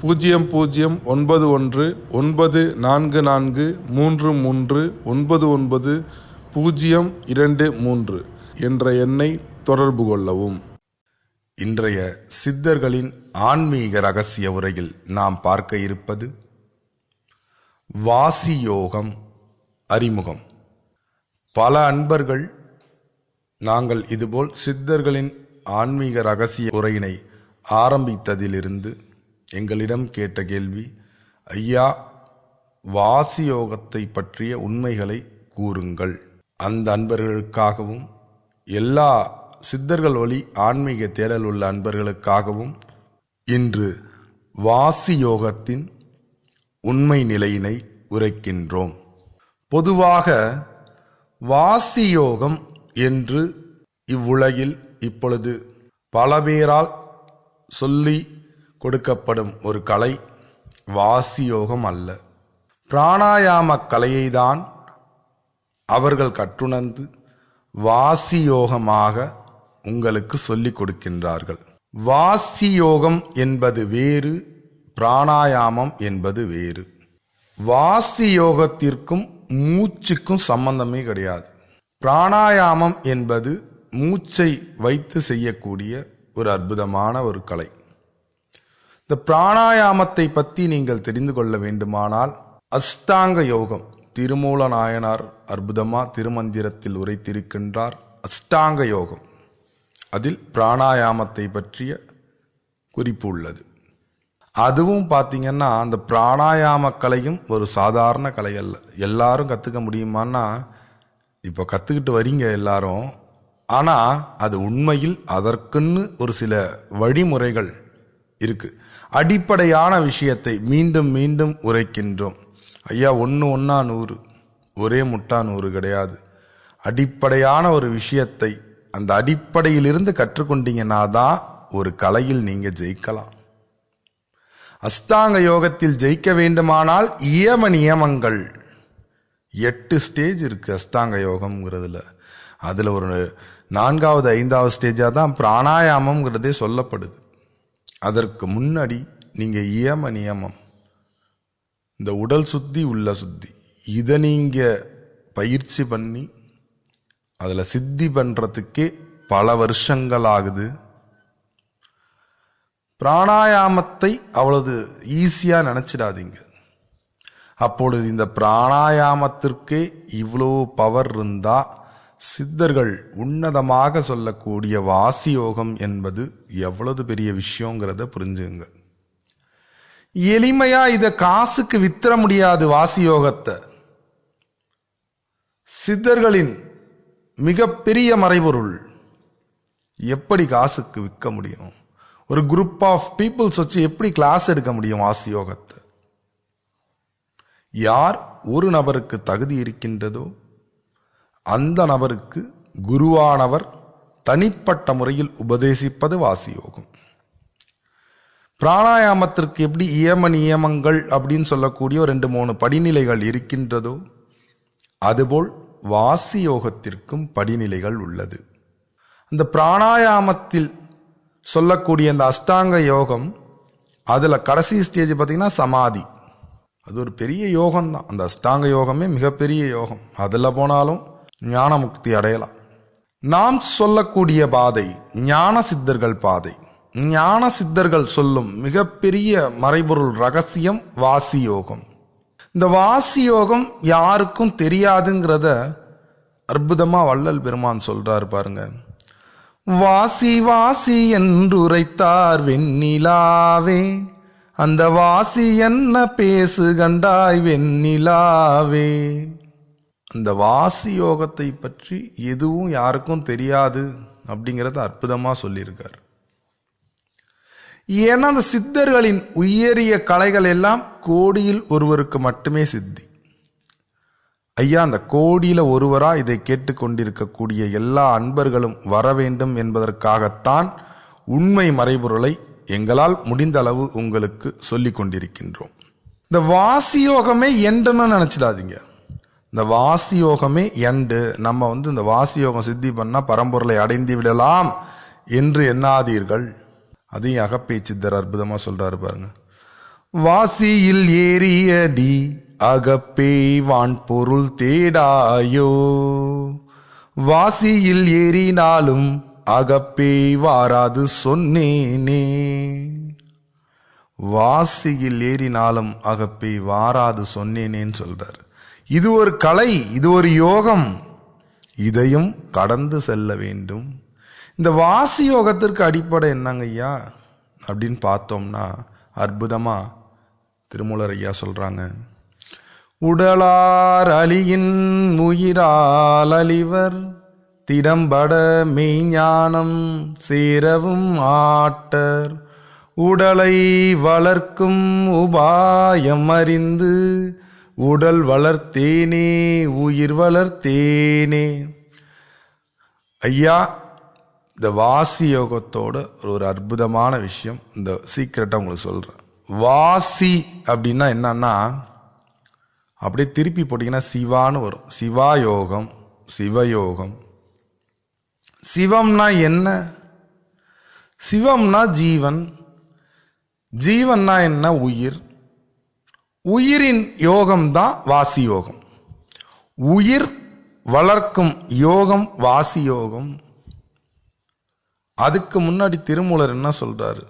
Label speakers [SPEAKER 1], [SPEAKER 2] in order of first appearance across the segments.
[SPEAKER 1] பூஜ்ஜியம் பூஜ்ஜியம் ஒன்பது ஒன்று ஒன்பது நான்கு நான்கு மூன்று மூன்று ஒன்பது ஒன்பது பூஜ்ஜியம் இரண்டு மூன்று என்ற எண்ணை தொடர்பு கொள்ளவும்.
[SPEAKER 2] இன்றைய சித்தர்களின் ஆன்மீக ரகசிய உரையில் நாம் பார்க்க இருப்பது வாசி யோகம் அறிமுகம். பல அன்பர்கள் நாங்கள் இதுபோல் சித்தர்களின் ஆன்மீக ரகசிய உரையினை ஆரம்பித்ததிலிருந்து எங்களிடம் கேட்ட கேள்வி ஐயா வாசியோகத்தை பற்றிய உண்மைகளை கூறுங்கள். அந்த அன்பர்களுக்காகவும் எல்லா சித்தர்கள் வழி ஆன்மீக தேடல் உள்ள அன்பர்களுக்காகவும் இன்று வாசி யோகத்தின் உண்மை நிலையினை உரைக்கின்றோம். பொதுவாக வாசி யோகம் என்று இவ்வுலகில் இப்பொழுது பல பேரால் சொல்லி கொடுக்கப்படும் ஒரு கலை வாசியோகம் அல்ல. பிராணாயாம கலையைதான் அவர்கள் கற்றுணர்ந்து வாசியோகமாக உங்களுக்கு சொல்லிக் கொடுக்கின்றார்கள். வாசி யோகம் என்பது வேறு பிராணாயாமம் என்பது வேறு. வாசி யோகத்திற்கும் மூச்சுக்கும் சம்பந்தமே கிடையாது. பிராணாயாமம் என்பது மூச்சை வைத்து செய்யக்கூடிய ஒரு அற்புதமான ஒரு கலை. இந்த பிராணாயாமத்தை பற்றி நீங்கள் தெரிந்து கொள்ள வேண்டுமானால் அஷ்டாங்க யோகம் திருமூல நாயனார் அற்புதமா திருமந்திரத்தில் உரைத்திருக்கின்றார் அஷ்டாங்க யோகம். அதில் பிராணாயாமத்தை பற்றிய குறிப்பு உள்ளது. அதுவும் பார்த்தீங்கன்னா அந்த பிராணாயாம கலையும் ஒரு சாதாரண கலை அல்ல. எல்லாரும் கற்றுக்க முடியுமான்னா இப்போ கற்றுக்கிட்டு வரீங்க எல்லாரும். ஆனால் அது உண்மையில் அதற்குன்னு ஒரு சில வழிமுறைகள் இருக்குது அடிப்படையான விஷயத்தை மீண்டும் மீண்டும் உரைக்கின்றோம். ஐயா ஒன்று ஒன்றா நூறு ஒரே முட்டா நூறு கிடையாது. அடிப்படையான ஒரு விஷயத்தை அந்த அடிப்படையிலிருந்து கற்றுக்கொண்டீங்கன்னா தான் ஒரு கலையில் நீங்கள் ஜெயிக்கலாம். அஸ்தாங்க யோகத்தில் ஜெயிக்க வேண்டுமானால் இயம நியமங்கள். எட்டு ஸ்டேஜ் இருக்குது அஸ்தாங்க யோகம்ங்கிறதுல. அதில் ஒரு நான்காவது ஐந்தாவது ஸ்டேஜாக தான் பிராணாயாமம்ங்கிறதே சொல்லப்படுது. அதற்கு முன்னாடி நீங்கள் இயம நியமம். இந்த உடல் சுத்தி உள்ள சுத்தி. இதை நீங்கள் பயிற்சி பண்ணி அதில் சித்தி பண்ணுறதுக்கே பல வருஷங்கள் ஆகுது. பிராணாயாமத்தை அவ்வளவு ஈஸியாக நினச்சிடாதீங்க. அப்பொழுது இந்த பிராணாயாமத்திற்கே இவ்வளோ பவர் இருந்தால் சித்தர்கள் உன்னதமாக சொல்லக்கூடிய வாசியோகம் என்பது எவ்வளவு பெரிய விஷயங்கிறத புரிஞ்சுங்க. எளிமையா இத காசுக்கு வித்துற முடியாது வாசி யோகத்தை சித்தர்களின் மிகப்பெரிய மறைபொருள் எப்படி காசுக்கு விற்க முடியும்? ஒரு குரூப் ஆஃப் பீப்புள்ஸ் வச்சு எப்படி கிளாஸ் எடுக்க முடியும் வாசி யோகத்தை யார் ஒரு நபருக்கு தகுதி இருக்கின்றதோ அந்த நபருக்கு குருவானவர் தனிப்பட்ட முறையில் உபதேசிப்பது வாசி யோகம் பிராணாயாமத்திற்கு எப்படி இயம நியமங்கள் அப்படின்னு சொல்லக்கூடிய ரெண்டு மூணு படிநிலைகள் இருக்கின்றதோ அதுபோல் வாசி யோகத்திற்கும் படிநிலைகள் உள்ளது. அந்த பிராணாயாமத்தில் சொல்லக்கூடிய அந்த அஷ்டாங்க யோகம் அதில் கடைசி ஸ்டேஜ் பார்த்தீங்கன்னா சமாதி. அது ஒரு பெரிய யோகம் தான் அந்த அஷ்டாங்க யோகமே மிகப்பெரிய யோகம். அதில் போனாலும் ஞான முக்தி அடையலாம். நாம் சொல்லக்கூடிய பாதை ஞான சித்தர்கள் பாதை. ஞான சித்தர்கள் சொல்லும் மிகப்பெரிய மறைபொருள் ரகசியம் வாசி யோகம் இந்த வாசி யோகம் யாருக்கும் தெரியாதுங்கிறத அற்புதமா வள்ளல் பெருமான் சொல்றாரு பாருங்க. வாசி வாசி என்றுரைத்தார் வெண்ணிலாவே அந்த வாசி என்ன பேசுகண்டாய் வெண்ணிலாவே. அந்த வாசி யோகத்தை பற்றி எதுவும் யாருக்கும் தெரியாது அப்படிங்கிறத அற்புதமாக சொல்லியிருக்கார். ஏன்னா அந்த சித்தர்களின் உயரிய கலைகள் எல்லாம் கோடியில் ஒருவருக்கு மட்டுமே சித்தி. ஐயா அந்த கோடியில் ஒருவரா இதை கேட்டுக்கொண்டிருக்கக்கூடிய எல்லா அன்பர்களும் வர வேண்டும் என்பதற்காகத்தான் உண்மை மறைபொருளை எங்களால் முடிந்த அளவு உங்களுக்கு சொல்லிக் கொண்டிருக்கின்றோம் இந்த வாசியோகமே யோகமே நினச்சிடாதீங்க. இந்த வாசி யோகமே எண்டு நம்ம வந்து இந்த வாசி யோகம் சித்தி பண்ணால் பரம்பொருளை அடைந்து விடலாம் என்று எண்ணாதீர்கள். அதையும் அகப்பே சித்தர் அற்புதமாக சொல்கிறாரு பாருங்க. வாசியில் ஏறியடி அகப்பே வான் பொருள் தேடாயோ. வாசியில் ஏறினாலும் அகப்பே வாராது சொன்னேனே. வாசியில் ஏறினாலும் அகப்பே வாராது சொன்னேனேன்னு சொல்கிறார் இது ஒரு கலை இது ஒரு யோகம். இதையும் கடந்து செல்ல வேண்டும். இந்த வாசி யோகத்திற்கு அடிப்படை என்னங்க ஐயா? அப்படின்னு பார்த்தோம்னா அற்புதமாக திருமூலர் ஐயா சொல்கிறாங்க உடலார் அழியின் உயிரால் அழிவர் திடம்பட மெய்ஞானம் சேரவும் ஆட்டர். உடலை வளர்க்கும் உபாயம் அறிந்து உடல் வளர்த்தேனே உயிர் வளர்த்தேனே. ஐயா இந்த வாசி யோகத்தோட ஒரு அற்புதமான விஷயம் இந்த சீக்கிரட்டாக உங்களுக்கு சொல்கிறேன் வாசி அப்படின்னா என்னன்னா அப்படியே திருப்பி போட்டிங்கன்னா சிவான்னு வரும். சிவா யோகம் சிவயோகம். சிவம்னா என்ன? சிவம்னா ஜீவன். ஜீவன்னா என்ன? உயிர். உயிரின் யோகம்தான் வாசி யோகம். உயிர் வளர்க்கும் யோகம் வாசி யோகம். அதுக்கு முன்னாடி திருமூலர் என்ன சொல்றாரு?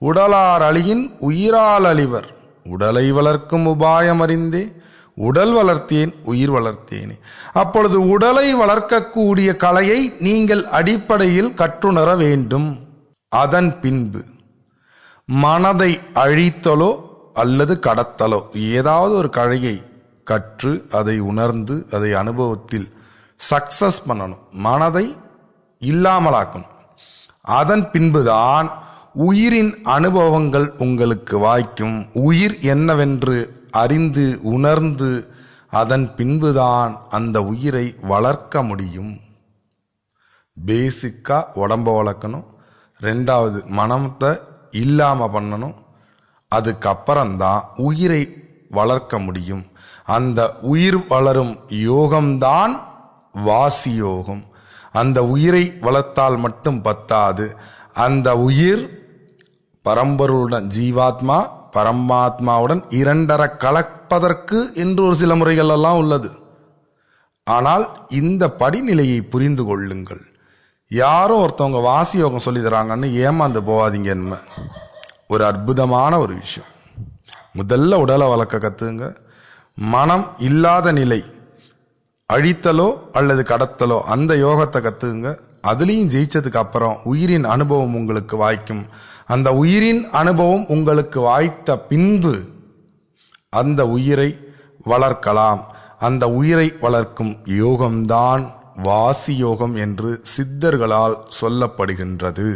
[SPEAKER 2] உடலார் அழியின் உயிரால் அழிவர். உடலை வளர்க்கும் உபாயம் அறிந்தே உடல் வளர்த்தேன் உயிர் வளர்த்தேனே. அப்பொழுது உடலை வளர்க்கக்கூடிய கலையை நீங்கள் அடிப்படையில் கற்றுணர வேண்டும். அதன் பின்பு மனதை அழித்தலோ அல்லது கடத்தலோ ஏதாவது ஒரு கழையை கற்று அதை உணர்ந்து அதை அனுபவத்தில் சக்சஸ் பண்ணணும். மனதை இல்லாமலாக்கணும். அதன் பின்புதான் உயிரின் அனுபவங்கள் உங்களுக்கு வாய்க்கும். உயிர் என்னவென்று அறிந்து உணர்ந்து அதன் பின்புதான் அந்த உயிரை வளர்க்க முடியும். பேசிக்காக உடம்ப வளர்க்கணும். ரெண்டாவது மனத்தை இல்லாமல் பண்ணணும். அதுக்கப்புறம்தான் உயிரை வளர்க்க முடியும். அந்த உயிர் வளரும் யோகம்தான் வாசி யோகம். அந்த உயிரை வளர்த்தால் மட்டும் பத்தாது. அந்த உயிர் பரம்பருடன் ஜீவாத்மா பரமாத்மாவுடன் இரண்டர கலப்பதற்கு என்று ஒரு சில முறைகள் எல்லாம் உள்ளது. ஆனால் இந்த படிநிலையை புரிந்து கொள்ளுங்கள். யாரோ ஒருத்தவங்க வாசி யோகம் சொல்லி தராங்கன்னு ஏமாந்து போகாதீங்க என்ன ஒரு அற்புதமான ஒரு விஷயம். முதல்ல உடலை வளர்க்க கற்றுங்க மனம் இல்லாத நிலை அழித்தலோ அல்லது கடத்தலோ அந்த யோகத்தை கற்றுக்குங்க அதுலேயும் ஜெயிச்சதுக்கு அப்புறம் உயிரின் அனுபவம் உங்களுக்கு வாய்க்கும். அந்த உயிரின் அனுபவம் உங்களுக்கு வாய்த்த பின்பு அந்த உயிரை வளர்க்கலாம். அந்த உயிரை வளர்க்கும் யோகம்தான் வாசி யோகம் என்று சித்தர்களால் சொல்லப்படுகின்றது.